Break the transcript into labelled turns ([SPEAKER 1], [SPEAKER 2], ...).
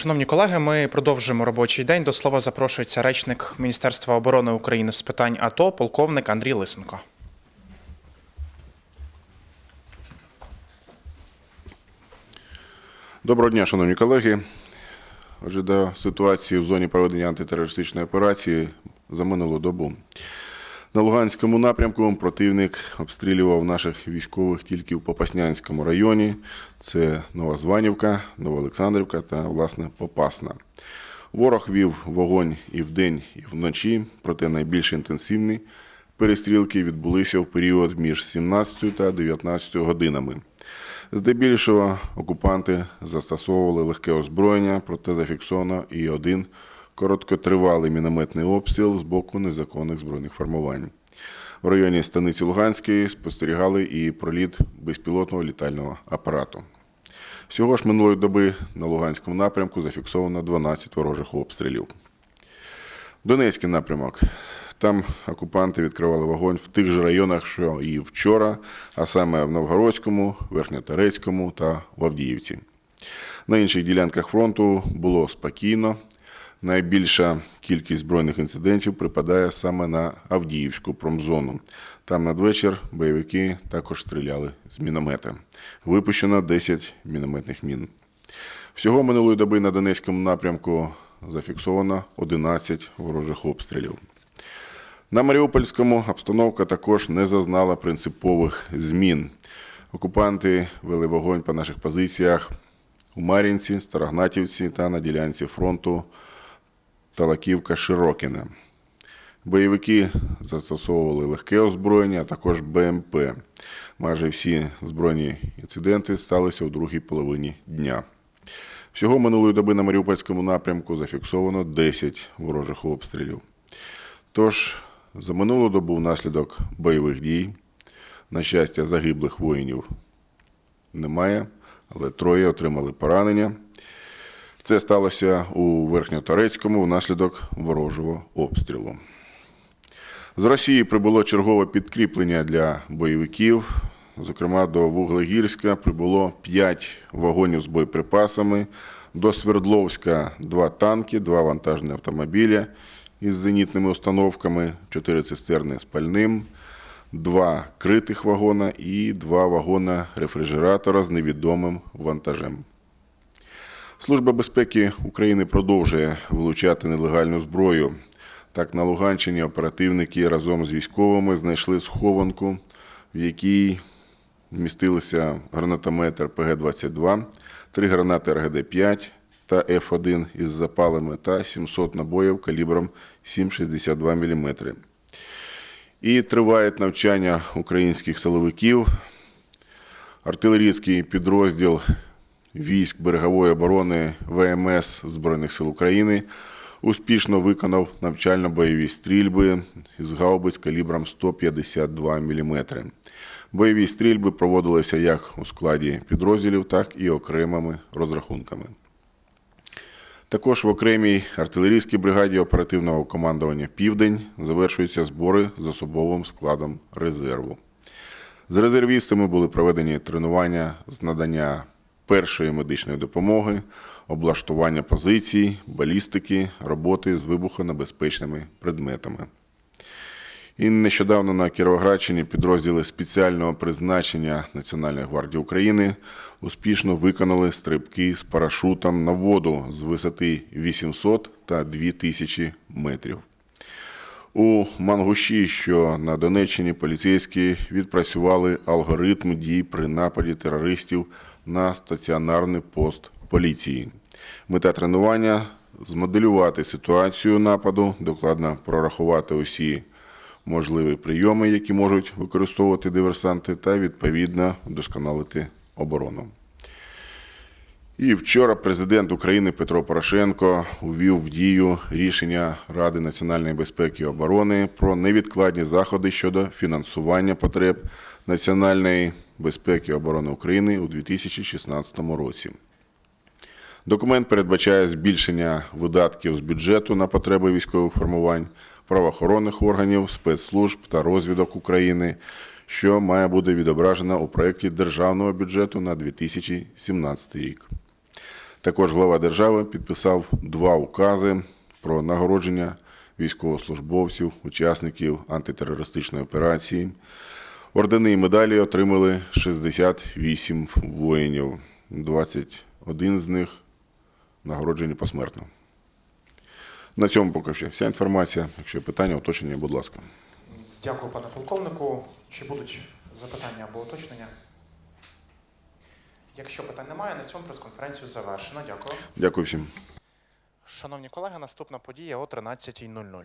[SPEAKER 1] Шановні колеги, ми продовжуємо робочий день. До слова запрошується речник Міністерства оборони України з питань АТО, полковник Андрій Лисенко.
[SPEAKER 2] Доброго дня, шановні колеги. Отже, до ситуації в зоні проведення антитерористичної операції за минулу добу. На Луганському напрямку противник обстрілював наших військових тільки в Попаснянському районі. Це Новозванівка, Новоолександрівка та, власне, Попасна. Ворог вів вогонь і вдень, і вночі, проте найбільш інтенсивні перестрілки відбулися в період між 17 та 19 годинами. Здебільшого окупанти застосовували легке озброєння, проте зафіксовано і один короткотривалий мінометний обстріл з боку незаконних збройних формувань. В районі станиці Луганської спостерігали і проліт безпілотного літального апарату. Всього ж минулої доби на Луганському напрямку зафіксовано 12 ворожих обстрілів. Донецький напрямок. Там окупанти відкривали вогонь в тих же районах, що і вчора, а саме в Новгородському, Верхньоторецькому та в Авдіївці. На інших ділянках фронту було спокійно. Найбільша кількість збройних інцидентів припадає саме на Авдіївську промзону. Там надвечір бойовики також стріляли з міномета. Випущено 10 мінометних мін. Всього минулої доби на Донецькому напрямку зафіксовано 11 ворожих обстрілів. На Маріупольському обстановка також не зазнала принципових змін. Окупанти вели вогонь по наших позиціях у Мар'їнці, Старогнатівці та на ділянці фронту Талаківка Широкіне. Бойовики застосовували легке озброєння, а також БМП. Майже всі збройні інциденти сталися у другій половині дня. Всього минулої доби на Маріупольському напрямку зафіксовано 10 ворожих обстрілів. Тож, за минулу добу внаслідок бойових дій, на щастя, загиблих воїнів немає, але троє отримали поранення. Це сталося у Верхньоторецькому внаслідок ворожого обстрілу. З Росії прибуло чергове підкріплення для бойовиків. Зокрема, до Вуглегірська прибуло 5 вагонів з боєприпасами, до Свердловська 2 танки, 2 вантажні автомобілі із зенітними установками, 4 цистерни з пальним, 2 критих вагона і 2 вагона рефрижератора з невідомим вантажем. Служба безпеки України продовжує вилучати нелегальну зброю. Так, на Луганщині оперативники разом з військовими знайшли схованку, в якій вмістилися гранатомет РПГ-22, три гранати РГД-5 та Ф1 із запалами та 700 набоїв калібром 7,62 мм. І тривають навчання українських силовиків. Артилерійський підрозділ військ берегової оборони ВМС Збройних сил України успішно виконав навчально-бойові стрільби з гаубиць калібром 152 мм. Бойові стрільби проводилися як у складі підрозділів, так і окремими розрахунками. Також в окремій артилерійській бригаді оперативного командування Південь завершуються збори з особовим складом резерву. З резервістами були проведені тренування з надання першої медичної допомоги, облаштування позицій, балістики, роботи з вибухонебезпечними предметами. І нещодавно на Кіровоградщині підрозділи спеціального призначення Національної гвардії України успішно виконали стрибки з парашутом на воду з висоти 800 та 2000 метрів. У Мангуші, що на Донеччині, поліцейські відпрацювали алгоритм дій при нападі терористів на стаціонарний пост поліції. Мета тренування змоделювати ситуацію нападу, докладно прорахувати усі можливі прийоми, які можуть використовувати диверсанти, та відповідно вдосконалити оборону. І вчора президент України Петро Порошенко увів в дію рішення Ради національної безпеки і оборони про невідкладні заходи щодо фінансування потреб національної безпеки і оборони України у 2016 році. Документ передбачає збільшення видатків з бюджету на потреби військових формувань, правоохоронних органів, спецслужб та розвідок України, що має бути відображено у проєкті державного бюджету на 2017 рік. Також глава держави підписав два укази про нагородження військовослужбовців, учасників антитерористичної операції. Ордени і медалі отримали 68 воїнів, 21 з них нагороджені посмертно. На цьому поки що вся інформація. Якщо є питання, уточнення, будь ласка.
[SPEAKER 1] Дякую, пане полковнику. Чи будуть запитання або уточнення? Якщо питань немає, на цьому прес-конференцію завершено. Дякую.
[SPEAKER 2] Дякую всім.
[SPEAKER 1] Шановні колеги, наступна подія о 13.00.